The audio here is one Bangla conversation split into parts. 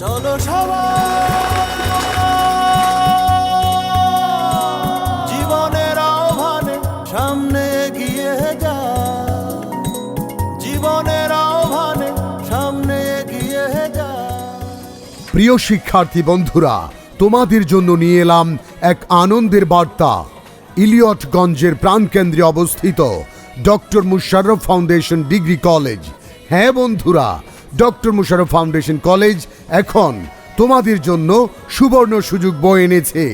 চলো জীবনের আহ্বানে সামনে এগিয়ে যা। জীবনের আহ্বানে সামনে এগিয়ে যা। প্রিয় শিক্ষার্থী বন্ধুরা, তোমাদের জন্য নিয়ে এলাম এক আনন্দের বার্তা। ইলিয়টগঞ্জের প্রাণকেন্দ্রে অবস্থিত doctor Musharraf foundation degree college. হ্যাঁ বন্ধুরা ডক্টর মুশাররফ ফাউন্ডেশন কলেজ এখন তোমাদের জন্য সুবর্ণ সুযোগ বয়ে এনেছে।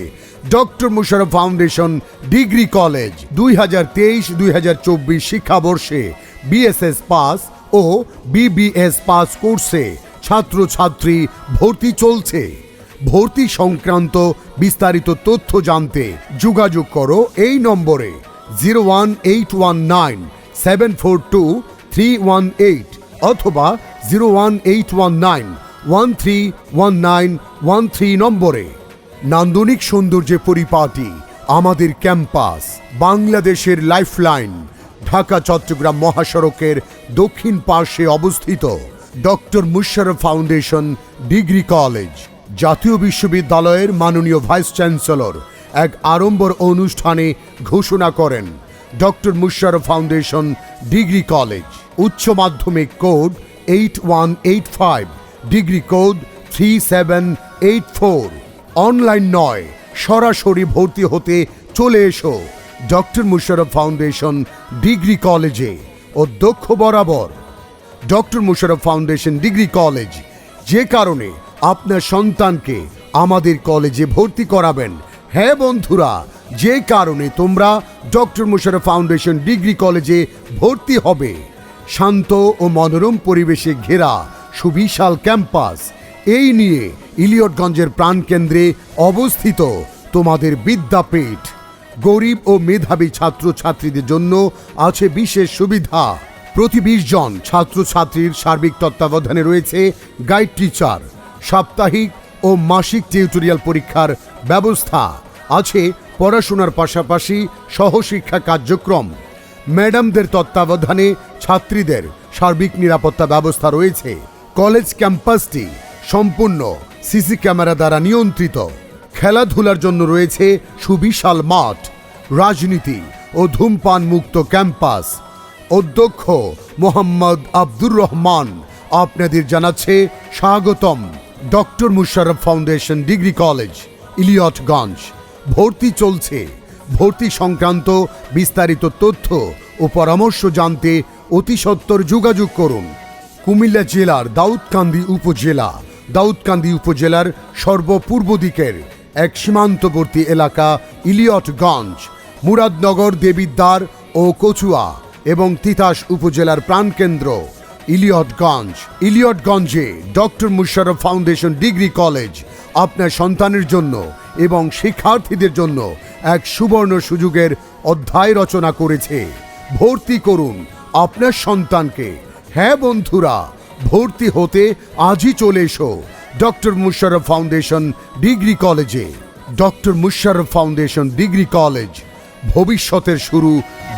Doctor Musharraf foundation degree college দুই হাজার তেইশ, দুই হাজার চব্বিশ শিক্ষাবর্ষে বিএসএস পাস ও বিবিএস পাস কোর্সে ছাত্রছাত্রী ভর্তি চলছে। ভর্তি সংক্রান্ত বিস্তারিত তথ্য জানতে যোগাযোগ করো এই নম্বরে zero one eight one nine seven four two three one eight অথবা zero one eight one nine one three one nine one three নম্বরে। নান্দনিক সৌন্দর্যে পরিপাটি আমাদের ক্যাম্পাস, বাংলাদেশের লাইফলাইন, ঢাকা, চট্টগ্রাম মহাসড়কের দক্ষিণ পার্শ্বে অবস্থিত doctor Musharraf foundation degree college, জাতীয় বিশ্ববিদ্যালয়ের মাননীয় ভাইস চ্যান্সেলর এক আড়ম্বর অনুষ্ঠানে ঘোষণা করেন doctor Musharraf foundation degree college, উচ্চ মাধ্যমিক code eight one eight five degree code three seven eight four online নয়, সরাসরি ভর্তি হতে চলে এসো। ডক্টর মুশারফ ফাউন্ডেশন ডিগ্রি কলেজে অধ্যক্ষ বরাবর। Doctor Musharraf foundation degree college যে কারণে আপনার সন্তানকে আমাদের কলেজে ভর্তি করাবেন। হ্যাঁ বন্ধুরা, যে কারণে তোমরা ডক্টর মুশারফ ফাউন্ডেশন ডিগ্রি কলেজে ভর্তি হবে। শান্ত ও মনোরম পরিবেশে ঘেরা সুবিশাল ক্যাম্পাস। এই নিয়ে ইলিয়টগঞ্জের প্রাণকেন্দ্রে অবস্থিত তোমাদের বিদ্যাপীঠ। গরিব ও মেধাবী ছাত্রছাত্রীদের জন্য আছে বিশেষ সুবিধা। প্রতি বিশ জন ছাত্রছাত্রীর সার্বিক তত্ত্বাবধানে রয়েছে গাইড টিচার, সাপ্তাহিক ও মাসিক টিউটোরিয়াল পরীক্ষার ব্যবস্থা। আছে পড়াশোনার পাশাপাশি সহশিক্ষা কার্যক্রম। ম্যাডামদের তত্ত্বাবধানে ছাত্রীদের সার্বিক নিরাপত্তা ব্যবস্থা রয়েছে। কলেজ ক্যাম্পাসটি সম্পূর্ণ সিসি ক্যামেরা দ্বারা নিয়ন্ত্রিত। খেলাধুলার জন্য রয়েছে সুবিশাল মাঠ, রাজনীতি ও ধূমপান মুক্ত ক্যাম্পাস। অধ্যক্ষ মোহাম্মদ আব্দুর রহমান আপনাদের জানাচ্ছে, স্বাগতম। Doctor Musharraf foundation degree college, Elliotganj. ভর্তি চলছে। ভর্তি সংক্রান্ত বিস্তারিত তথ্য ও পরামর্শ জানতে অতি সত্বর যোগাযোগ করুন। কুমিল্লা জেলার দাউদকান্দি উপজেলা, দাউদকান্দি উপজেলার সর্বপূর্ব দিকের এক সীমান্তবর্তী এলাকা ইলিয়টগঞ্জ, মুরাদনগর, দেবিদ্বার ও কচুয়া এবং তিতাস উপজেলার প্রাণকেন্দ্র Elliotganj. ইলিয়টগঞ্জে doctor Musharraf foundation degree college আপনার সন্তানের জন্য এবং শিক্ষার্থীদের জন্য এক সুবর্ণ সুযোগের অধ্যায় রচনা করেছে। ভর্তি করুন আপনার সন্তানকে। হ্যাঁ বন্ধুরা, ভর্তি হতে আজই চলে এসো ডক্টর মুশারফ ফাউন্ডেশন ডিগ্রি কলেজে। Doctor Musharraf foundation degree college, ভবিষ্যতের শুরু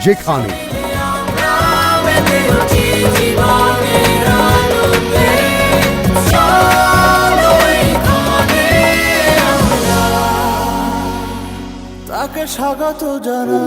যেখানে। তাকে স্বাগত জানা